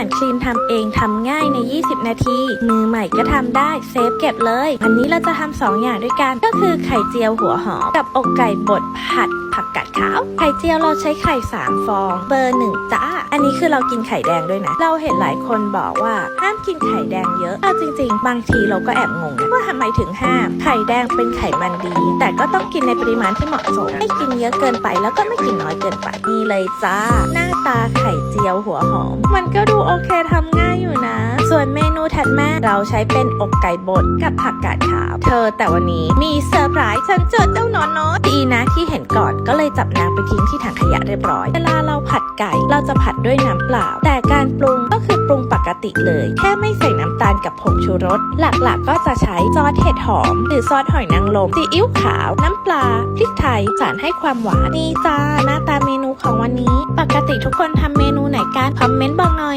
ารคลีนทำเองทำง่ายใน 20 นาที มือใหม่ก็ทำได้เซฟเก็บเลย วันนี้เราจะทำสองอย่างด้วยกัน ก็คือไข่เจียวหัวหอมกับอกไก่บดผัดผักกาดขาว ไข่เจียวเราใช้ไข่ 3 ฟอง เบอร์หนึ่งจ้า อันนี้คือเรากินไข่แดงด้วยนะ เราเห็นหลายคนบอกว่าห้ามกินไข่แดงเยอะเอาจริง ๆ บางทีเราก็แอบงงว่าทำไมถึงห้าม ไข่แดงเป็นไขมันดี แต่ก็ต้องกินในปริมาณที่เหมาะสม ไม่กินเยอะเกินไปแล้วก็ไม่กินน้อยเกินไปนี่เลยจ้า หน้าตาไข่ จียวหัวหอม มันก็ดูโอเคทำง่ายอยู่นะ ส่วนเมนูถัดมาเราใช้เป็นอกไก่บดกับผักกาดขาว เธอแต่วันนี้มีเซอร์ไพรส์ฉันเจอเจ้าหนอนน้อยดีนะที่เห็นก่อนก็เลยจับนางไปทิ้งที่ถังขยะเรียบร้อย เวลาเราผัดไก่เราจะผัดด้วยน้ำเปล่า แต่การปรุงก็คือปรุงปกติเลย แค่ไม่ใส่น้ำตาลกับผงชูรส หลักๆ ก็จะใช้ซอสเห็ดหอม หรือซอสหอยนางรมซีอิ๊วขาว น้ำปลา พริกไทยสารให้ความหวานนี่จ้าหน้าตาเมนูของ ติทุกคนทำเมนูไหนกัน คอมเมนต์บอกหน่อย